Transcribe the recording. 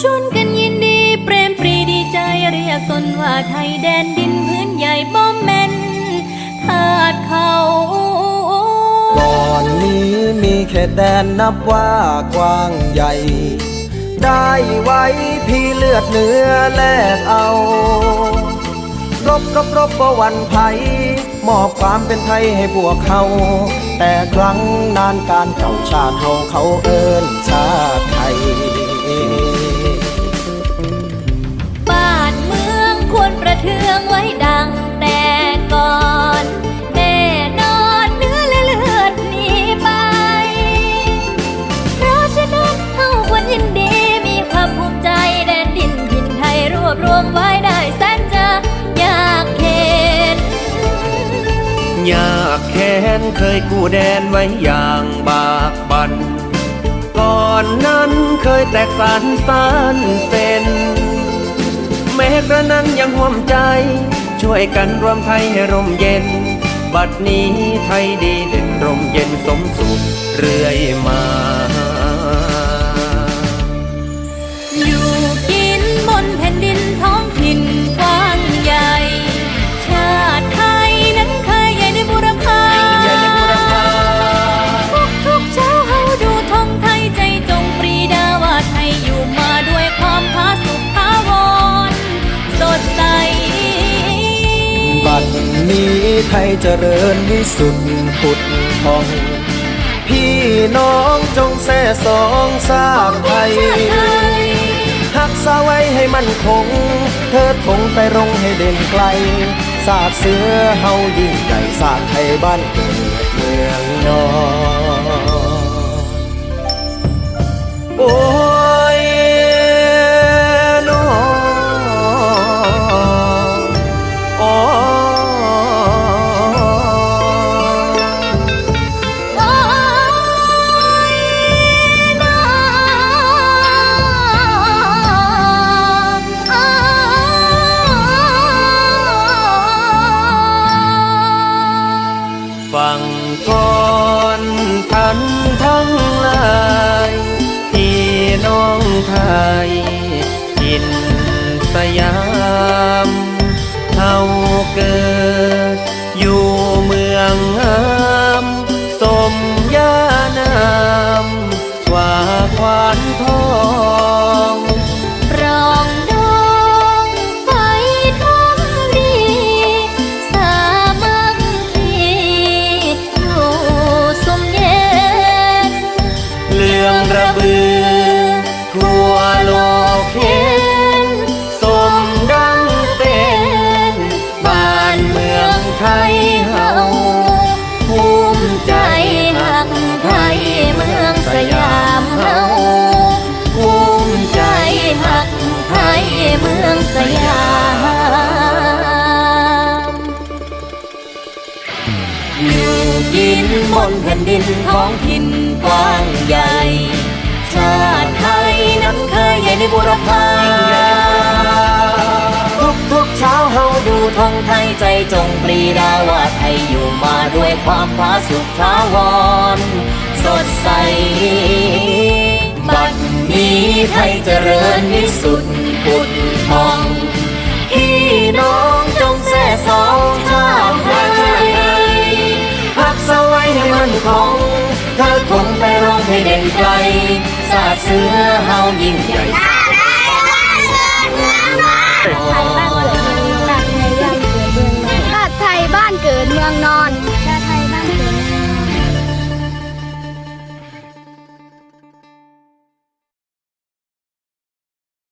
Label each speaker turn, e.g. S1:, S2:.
S1: ชวนกันยินดีเปรมปรีดีใจเรียกตนว่าไทยแดนดินพื้นใหญ่บ่แม่นทาดเขา
S2: ก่อนนี้มีเขตแดนนับว่ากว้างใหญ่ ได้ไว้พี่เลือดเนื้อแลกเอา รบรบรบบ่วันไผมอบความเป็นไทยให้พวกเขา แต่ครั้งนานการเก่าชาติเฮาเขาเอิ้นช ยา
S1: กแค้นเค
S3: ยกู้แดนไว้อย่างบากบันก่อนนั้นเคยแตกสานสานเส้นแม้กระนั้นยังห่วมใจ ช่วยกันรวมไทยให้ร่มเย็น บัดนี้ไทยดีเด่นร่มเย็นสมสุขเรื่อยมา
S1: นี้ไทยเจริ
S2: ญวิสุทธิ์ผุดพอง พี่น้องจงแส่สองสร้างไทยหักษาไว้ให้มันคง เธอทงไปรงให้เด่นไกลสาดเสือเฮายิ่งใหญ่สาดไทยบ้านเกิดเมืองนอนโอ้
S3: ไทย อยู่กินบน
S1: แผ่นดินทองถิ่นกว้างใหญ่ ชาติไทยนั้นเคยใหญ่ในบุรพาทุกทุกเช้าเฮาดูธงไทยใจจงปรีดาว่าไทยอยู่มาด้วยความผาสุกถาวร สดใส บัดนี้ไทยเจริญวิสุทธิ์ผุดพอง ของ เธอคงไปร้องให้เด่นไกล สาเสือเฮายิ่งใหญ่
S4: ไทยบ้านเกิดเมืองนอน